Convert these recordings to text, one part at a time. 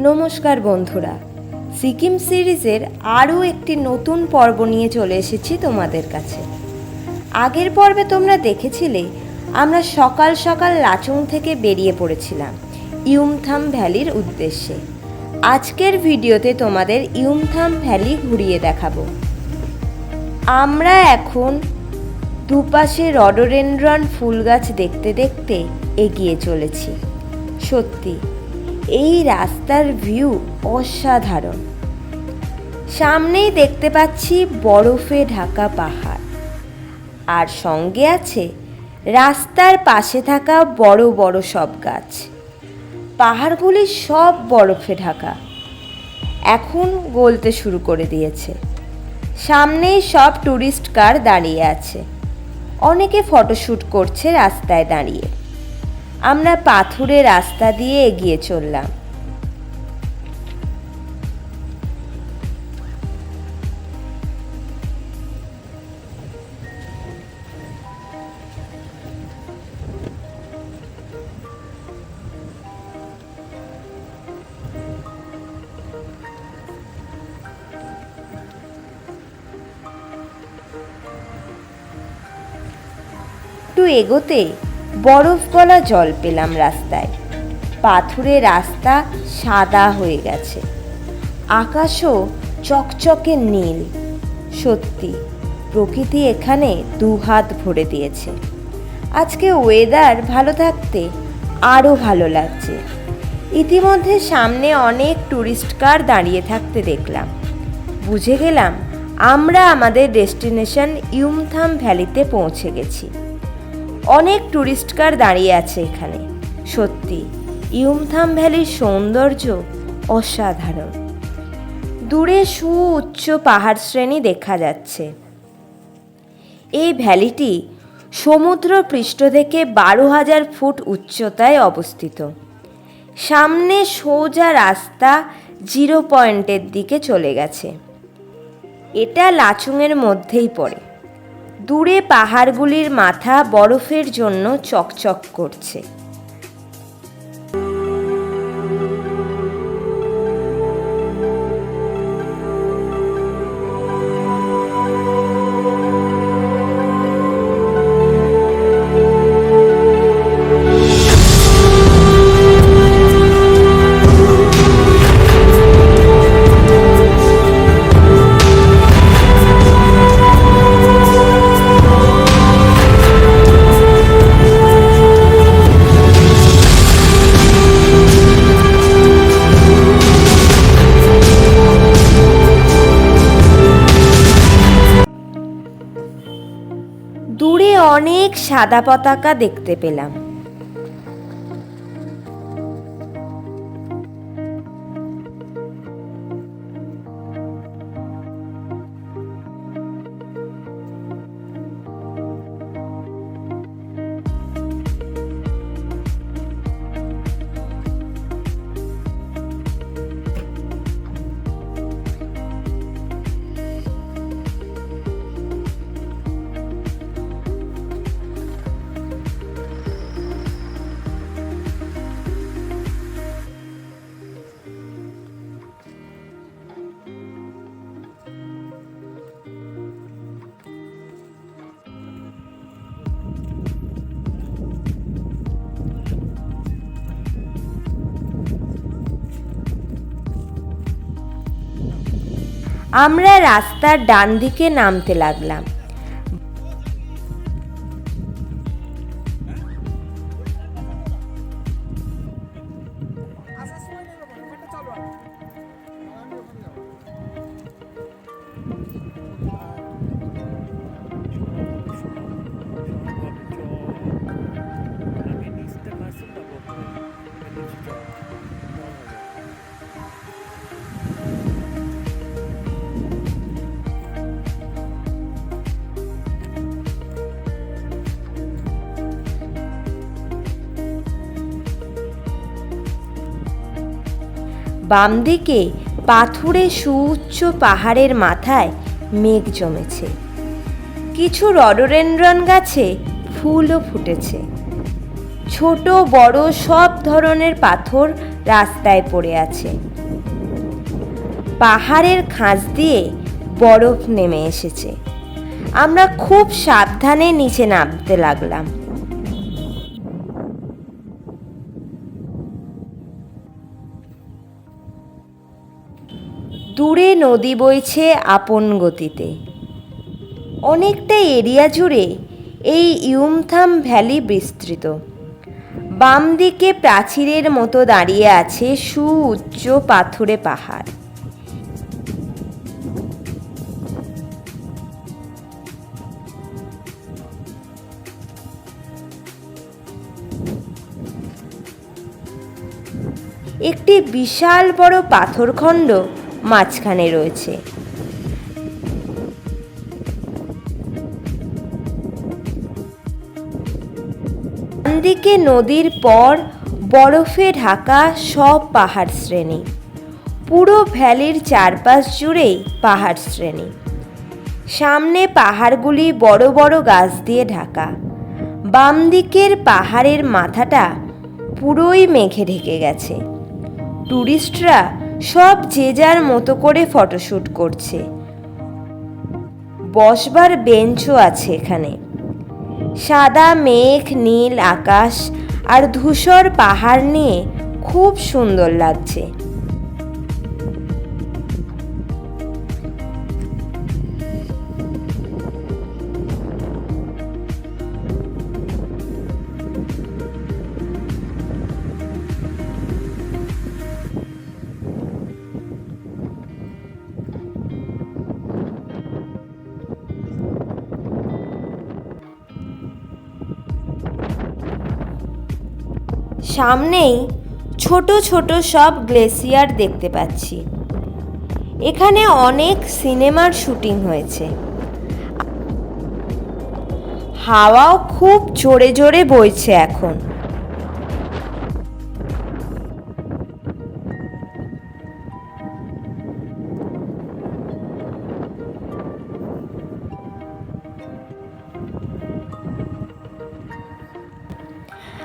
নমস্কার বন্ধুরা, সিকিম সিরিজের আরও একটি নতুন পর্ব নিয়ে চলে এসেছি তোমাদের কাছে। আগের পর্বে তোমরা দেখেছিলে, আমরা সকাল সকাল লাচুং থেকে বেরিয়ে পড়েছিলাম, ইউমথাম ভ্যালির উদ্দেশ্যে। আজকের ভিডিওতে তোমাদের ইউমথাম ভ্যালি ঘুরিয়ে দেখাবো। আমরা এখন দুপাশে রডোরেন্ড্রন ফুল গাছ দেখতে দেখতে এগিয়ে চলেছি, সত্যি। এই রাস্তার ভিউ অসাধারণ। সামনেই দেখতে পাচ্ছি বরফে ঢাকা পাহাড়। আর সঙ্গে আছে রাস্তার পাশে থাকা বড় বড় সব গাছ। পাহাড়গুলি সব বরফে ঢাকা। এখন গলতে শুরু করে দিয়েছে। সামনেই সব ট্যুরিস্ট কার দাঁড়িয়ে আছে। অনেকে ফটোশ্যুট করছে রাস্তায় দাঁড়িয়ে। আমরা পাথুরে রাস্তা দিয়ে এগিয়ে চললাম। একটু এগোতে বরফ গলা জল পেলাম রাস্তায়। পাথুরে রাস্তা সাদা হয়ে গেছে। আকাশও চকচকে নীল। সত্যি, প্রকৃতি এখানে দুহাত ভরে দিয়েছে। আজকে ওয়েদার ভালো থাকতে আরও ভালো লাগছে। ইতিমধ্যে সামনে অনেক ট্যুরিস্ট কার দাঁড়িয়ে থাকতে দেখলাম। বুঝে গেলাম আমরা আমাদের ডেস্টিনেশন ইউমথাম ভ্যালিতে পৌঁছে গেছি। অনেক ট্যুরিস্ট কার দাঁড়িয়ে আছে এখানে। সত্যি, ইউমথাম ভ্যালির সৌন্দর্য অসাধারণ। দূরে সুউচ্চ পাহাড় শ্রেণি দেখা যাচ্ছে। এই ভ্যালিটি সমুদ্র পৃষ্ঠ থেকে বারো হাজার ফুট উচ্চতায় অবস্থিত। সামনে সোজা রাস্তা জিরো পয়েন্টের দিকে চলে গেছে। এটা লাচুংয়ের মধ্যেই পড়ে। দূরে পাহাড়গুলির মাথা বরফের জন্য চকচক করছে। অনেক সাদা পতাকা দেখতে পেলাম। আমরা রাস্তার ডান দিকে নামতে লাগলাম। বাম দিকে পাথুরে সুউচ্চ পাহাড়ের মাথায় মেঘ জমেছে। কিছু রডোরেন্ড্রন গাছে ফুলও ফুটেছে। ছোট, বড় সব ধরনের পাথর রাস্তায় পড়ে আছে। পাহাড়ের খাঁজ দিয়ে বরফ নেমে এসেছে। আমরা খুব সাবধানে নিচে নামতে লাগলাম। দূরে নদী বইছে আপন গতিতে। অনেকটা এরিয়া জুড়ে এই ইউমথাম ভ্যালি বিস্তৃত। বাম দিকে প্রাচীরের মতো দাঁড়িয়ে আছে সুউচ্চ পাথুরে পাহাড়। একটি বিশাল বড় পাথরখণ্ড মাঝখানে রয়েছে। দিকে নদীর পর, বরফে ঢাকা সব পাহাড় শ্রেণি। পুরো ভ্যালির চারপাশ জুড়েই পাহাড় শ্রেণি। সামনে পাহাড়গুলি বড় বড় গাছ দিয়ে ঢাকা। বাম দিকের পাহাড়ের মাথাটা পুরোই মেঘে ঢেকে গেছে। টুরিস্টরা সব যে যার মতো করে ফটোশ্যুট করছে। বসবার বেঞ্চও আছে এখানে। সাদা মেঘ, নীল আকাশ আর ধূসর পাহাড় নিয়ে খুব সুন্দর লাগছে। সামনেই ছোট ছোট সব গ্লেসিয়ার দেখতে পাচ্ছি। এখানে অনেক সিনেমার শুটিং হয়েছে। হাওয়াও খুব জোরে জোরে বইছে এখন।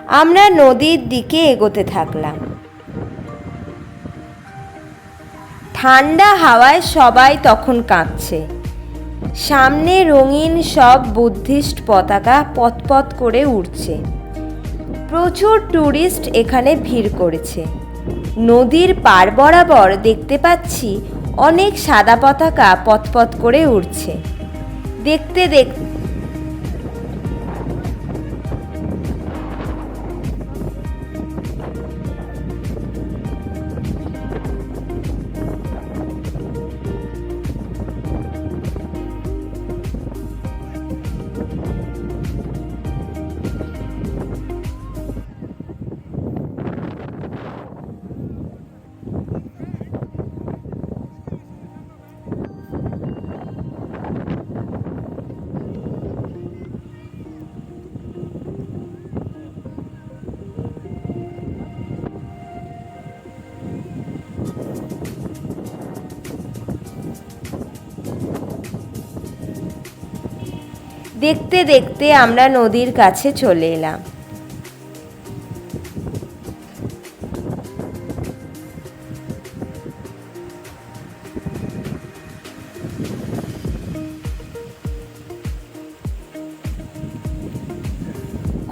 আমরা নদীর দিকে এগোতে থাকলাম। ঠান্ডা হাওয়ায় সবাই তখন কাঁপছে সামনে রঙিন সব বুদ্ধিস্ট পতাকা পথপথ করে উঠছে প্রচুর ট্যুরিস্ট এখানে ভিড় করেছে। নদীর পার বরাবর দেখতে পাচ্ছি অনেক সাদা পতাকা পথপথ করে উঠছে দেখতে দেখতে দেখতে দেখতে আমরা নদীর কাছে চলে এলাম।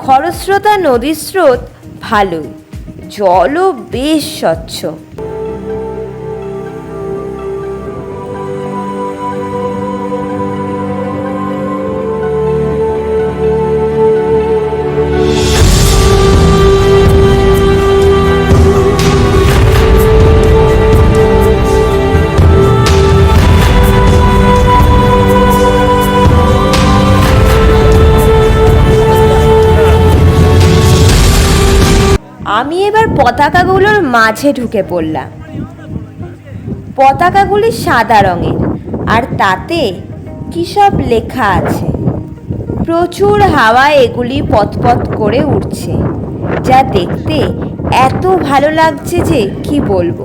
খরস্রোতা নদীর স্রোত ভালোই জলও বেশ স্বচ্ছ। আমি এবার পতাকাগুলোর মাঝে ঢুকে পড়লাম। পতাকাগুলি সাদা রঙের, আর তাতে কী সব লেখা আছে? প্রচুর হাওয়া এগুলি পথপথ করে উঠছে যা দেখতে এত ভালো লাগছে যে কি বলব?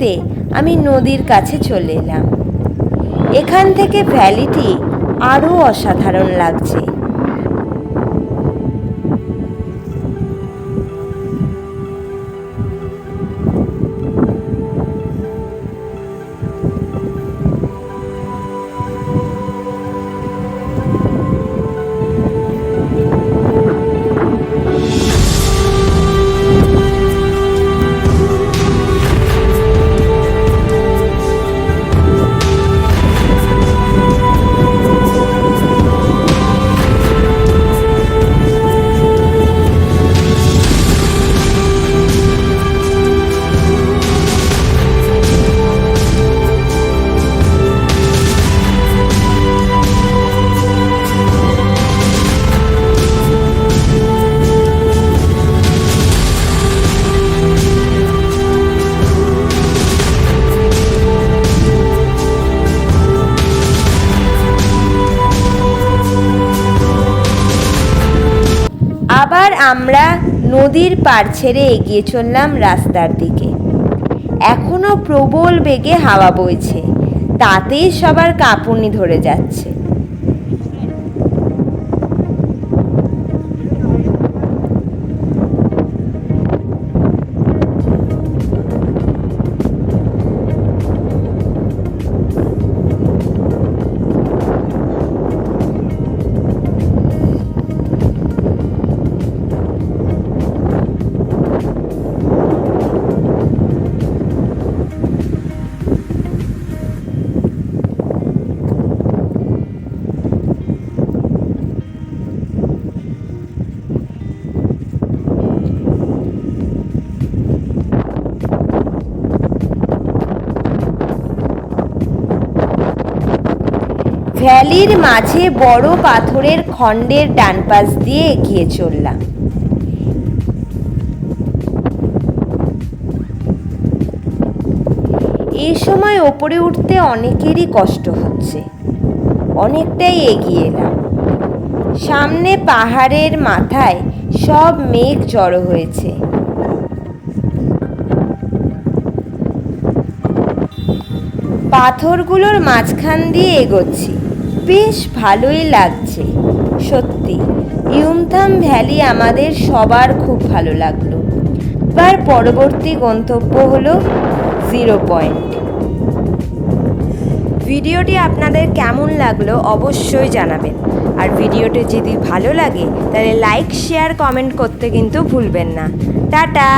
আস্তে আমি নদীর কাছে চলে এলাম। এখান থেকে ভ্যালিটি আরও অসাধারণ লাগছে। আমরা নদীর পার ছেড়ে এগিয়ে চললাম রাস্তার দিকে। এখনও প্রবল বেগে হাওয়া বইছে। তাতেই সবার কাঁপুনি ধরে যাচ্ছে। ভ্যালির মাঝে বড় পাথরের খণ্ডের ডান পাশ দিয়ে এগিয়ে চললাম। এই সময় ওপরে উঠতে অনেকেরই কষ্ট হচ্ছে। অনেকটাই এগিয়ে এলাম। সামনে পাহাড়ের মাথায় সব মেঘ জড়ো হয়েছে। পাথরগুলোর মাঝখান দিয়ে এগোচ্ছি। বেশ ভালোই লাগছে, সত্যি। ইউমথাম ভ্যালি আমাদের সবার খুব ভালো লাগল। এবার পরবর্তী গন্তব্য হলো জিরো পয়েন্ট। ভিডিওটি আপনাদের কেমন লাগল অবশ্যই জানাবেন। আর ভিডিওটি যদি ভালো লাগে, তাহলে লাইক, শেয়ার, কমেন্ট করতে কিন্তু ভুলবেন না। টাটা!